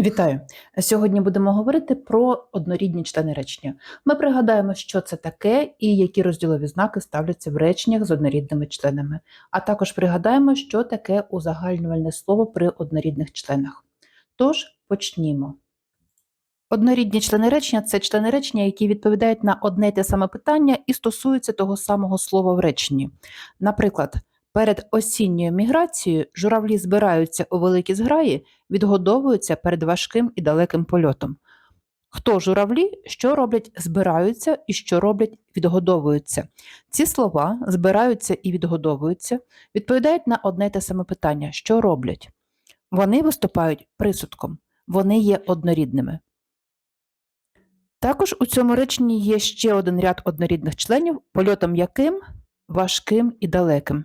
Вітаю! Сьогодні будемо говорити про однорідні члени речення. Ми пригадаємо, що це таке і які розділові знаки ставляться в реченнях з однорідними членами, а також пригадаємо, що таке узагальнювальне слово при однорідних членах. Тож почнімо. Однорідні члени речення це члени речення, які відповідають на одне й те саме питання і стосуються того самого слова в реченні. Наприклад, Перед осінньою міграцією журавлі збираються у великі зграї, відгодовуються перед важким і далеким польотом. Хто журавлі, що роблять, збираються і що роблять, відгодовуються. Ці слова збираються і відгодовуються, відповідають на одне й те саме питання, що роблять. Вони виступають присудком, вони є однорідними. Також у цьому реченні є ще один ряд однорідних членів, польотом яким важким і далеким.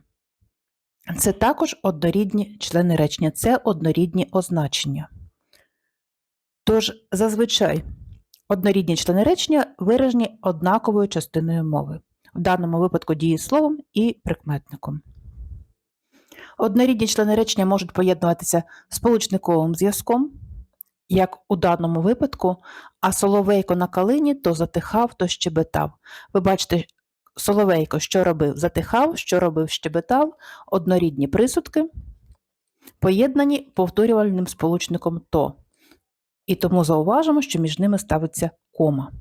Це також однорідні члени речення, це однорідні означення. Тож, зазвичай, однорідні члени речення виражені однаковою частиною мови, в даному випадку дієсловом і прикметником. Однорідні члени речення можуть поєднуватися сполучниковим зв'язком, як у даному випадку, а соловейко на калині то затихав, то щебетав. Ви бачите, Соловейко, що робив? Затихав, що робив, щебетав, однорідні присудки, поєднані повторювальним сполучником то. І тому зауважимо, що між ними ставиться кома.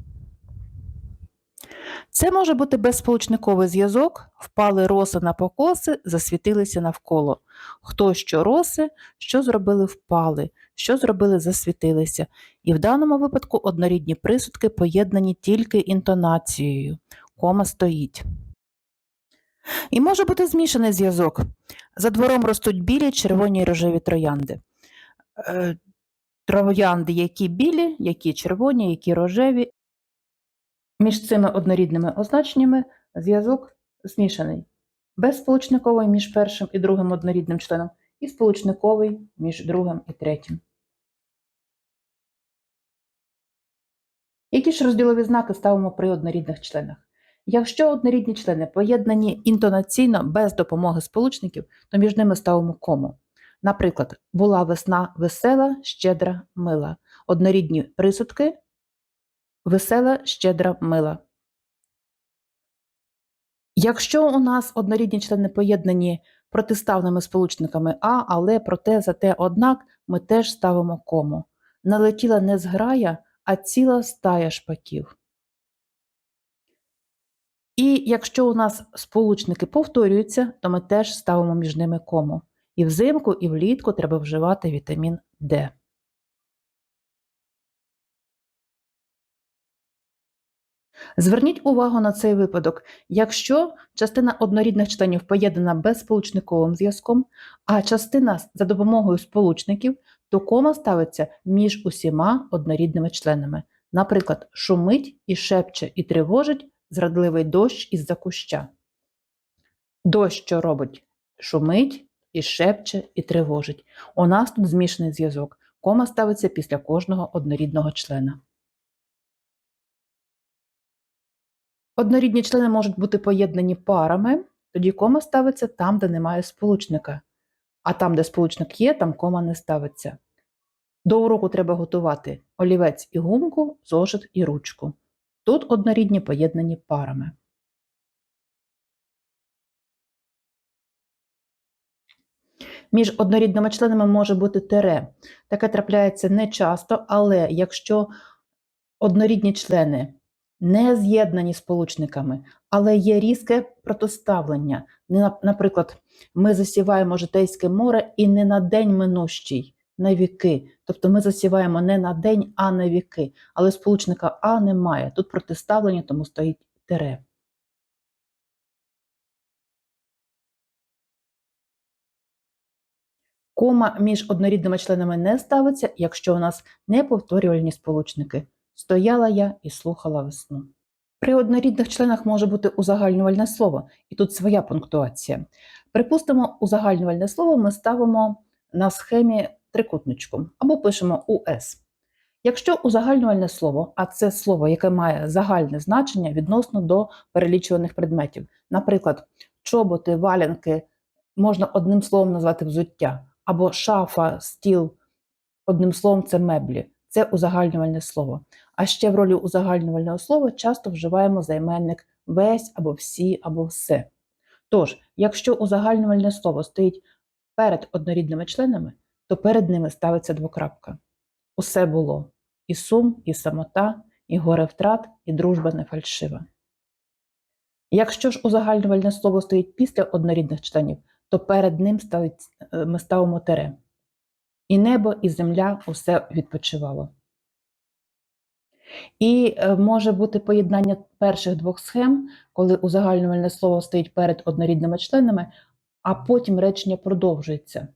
Це може бути безсполучниковий зв'язок, впали роси на покоси, засвітилися навколо. Хто що роси, що зробили впали, що зробили засвітилися. І в даному випадку однорідні присудки поєднані тільки інтонацією кома стоїть. І може бути змішаний зв'язок. За двором ростуть білі, червоні і рожеві троянди. Е, троянди, які білі, які червоні, які рожеві. Між цими однорідними означеннями зв'язок змішаний. Безсполучниковий між першим і другим однорідним членом, і сполучниковий між другим і третім. Які ж розділові знаки ставимо при однорідних членах? Якщо однорідні члени поєднані інтонаційно без допомоги сполучників, то між ними ставимо кому. Наприклад, була весна весела, щедра, мила. Однорідні присудки весела, щедра, мила. Якщо у нас однорідні члени поєднані протиставними сполучниками А, але проте, зате, однак, ми теж ставимо кому. Налетіла не зграя, а ціла стая шпаків. І якщо у нас сполучники повторюються, то ми теж ставимо між ними кому. І взимку, і влітку треба вживати вітамін Д. Зверніть увагу на цей випадок, якщо частина однорідних членів поєднана безсполучниковим зв'язком, а частина за допомогою сполучників, то кома ставиться між усіма однорідними членами. Наприклад, шумить і шепче і тривожить зрадливий дощ із-за куща. Дощ, що робить, шумить і шепче, і тривожить. У нас тут змішаний зв'язок. Кома ставиться після кожного однорідного члена. Однорідні члени можуть бути поєднані парами, тоді кома ставиться там, де немає сполучника. А там, де сполучник є, там кома не ставиться. До уроку треба готувати олівець і гумку, зошит і ручку. Тут однорідні поєднані парами. Між однорідними членами може бути тере. Таке трапляється не часто, але якщо однорідні члени не з'єднані сполучниками, але є різке протиставлення. Наприклад, ми засіваємо Житейське море і не на день минущий на віки. Тобто ми засіваємо не на день, а на віки. Але сполучника А немає. Тут протиставлення, тому стоїть тире. Кома між однорідними членами не ставиться, якщо у нас не повторювальні сполучники. Стояла я і слухала весну. При однорідних членах може бути узагальнювальне слово, і тут своя пунктуація. Припустимо, узагальнювальне слово ми ставимо на схемі трикутничком або пишемо УС. Якщо узагальнювальне слово, а це слово, яке має загальне значення відносно до перелічуваних предметів, наприклад, чоботи, валянки можна одним словом назвати взуття, або шафа, стіл одним словом, це меблі. Це узагальнювальне слово. А ще в ролі узагальнювального слова часто вживаємо займенник весь або всі, або все. Тож, якщо узагальнювальне слово стоїть перед однорідними членами, то перед ними ставиться двокрапка. Усе було і сум, і самота, і горе втрат, і дружба не фальшива. Якщо ж узагальнювальне слово стоїть після однорідних членів, то перед ним ставить, е, ми ставимо тере. І небо, і земля усе відпочивало. І е, може бути поєднання перших двох схем, коли узагальнювальне слово стоїть перед однорідними членами, а потім речення продовжується.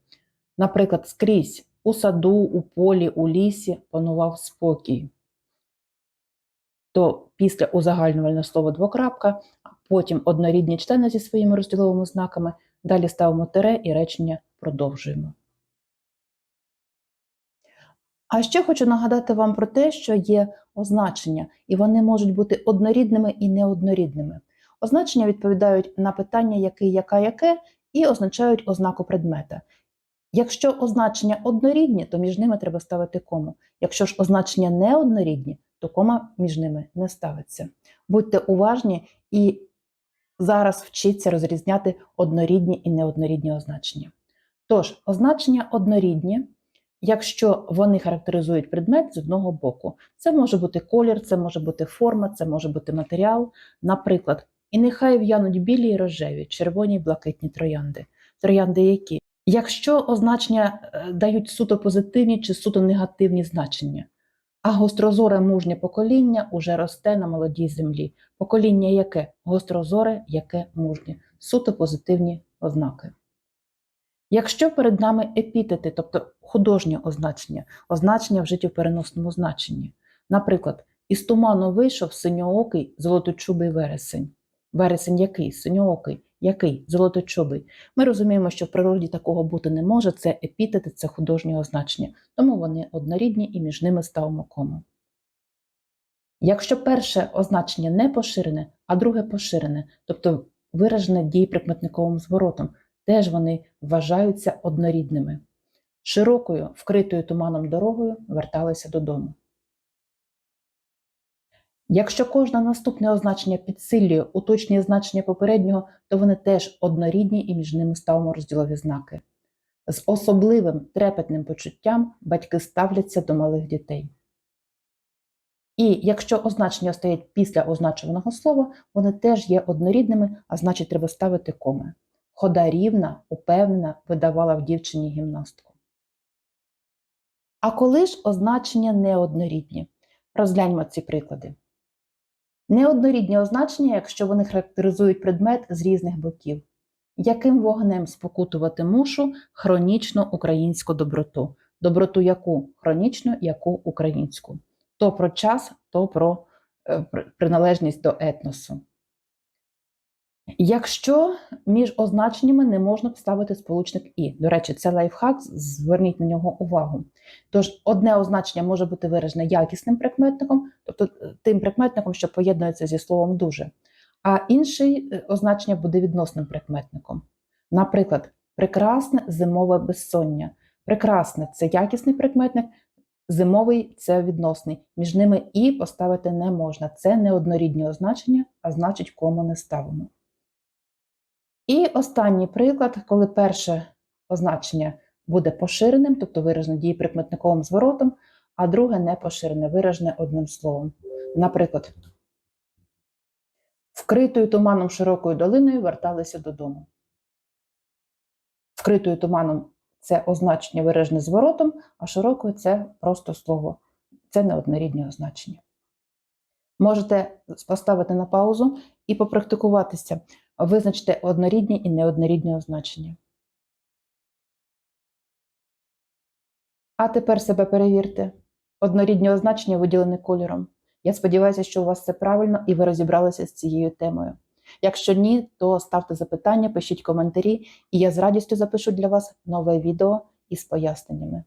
Наприклад, скрізь у саду, у полі, у лісі панував спокій. То після узагальнювального слова двокрапка, потім однорідні члени зі своїми розділовими знаками, далі ставимо тире і речення продовжуємо. А ще хочу нагадати вам про те, що є означення, і вони можуть бути однорідними і неоднорідними. Означення відповідають на питання який, яка, яке, і означають ознаку предмета. Якщо означення однорідні, то між ними треба ставити кому. Якщо ж означення неоднорідні, то кома між ними не ставиться. Будьте уважні і зараз вчіться розрізняти однорідні і неоднорідні означення. Тож, означення однорідні, якщо вони характеризують предмет з одного боку. Це може бути колір, це може бути форма, це може бути матеріал. Наприклад, і нехай в'януть білі і рожеві, червоні й блакитні троянди. Троянди які? Якщо означення е, дають суто позитивні чи суто негативні значення, а гострозоре мужнє покоління уже росте на молодій землі. Покоління яке? Гострозоре, яке мужнє, суто позитивні ознаки. Якщо перед нами епітети, тобто художнє означення, означення в переносному значенні. Наприклад, із туману вийшов синьоокий золоточубий вересень. Вересень який? Синьоокий. Який? Золоточубий. Ми розуміємо, що в природі такого бути не може, це епітети, це художнє означення, тому вони однорідні і між ними ставимо кому. Якщо перше означення не поширене, а друге поширене, тобто виражене дієприкметниковим зворотом, теж вони вважаються однорідними. Широкою, вкритою туманом дорогою верталися додому. Якщо кожне наступне означення підсилює уточнює значення попереднього, то вони теж однорідні і між ними ставимо розділові знаки. З особливим трепетним почуттям батьки ставляться до малих дітей. І якщо означення стоять після означуваного слова, вони теж є однорідними, а значить, треба ставити коми. Хода рівна, упевнена, видавала в дівчині гімнастку. А коли ж означення неоднорідні? Розгляньмо ці приклади. Неоднорідні означення, якщо вони характеризують предмет з різних боків. Яким вогнем спокутувати мушу хронічну українську доброту? Доброту яку? Хронічну, яку українську. То про час, то про е, приналежність до етносу. Якщо між означеннями не можна вставити сполучник І. До речі, це лайфхак, зверніть на нього увагу. Тож, одне означення може бути виражене якісним прикметником, тобто тим прикметником, що поєднується зі словом дуже, а інше означення буде відносним прикметником. Наприклад, прекрасне зимове безсоння. Прекрасне це якісний прикметник, зимовий це відносний. Між ними І поставити не можна. Це не однорідні означення, а значить, кому не ставимо. І останній приклад, коли перше означення буде поширеним, тобто виражене дієприкметниковим зворотом, а друге не поширене, виражене одним словом. Наприклад, вкритою туманом широкою долиною верталися додому. Вкритою туманом це означення виражене зворотом, а широкою це просто слово. Це неоднорідні означення. Можете поставити на паузу і попрактикуватися. Визначте однорідні і неоднорідні означення. А тепер себе перевірте. Однорідні означення виділені кольором. Я сподіваюся, що у вас це правильно і ви розібралися з цією темою. Якщо ні, то ставте запитання, пишіть коментарі, і я з радістю запишу для вас нове відео із поясненнями.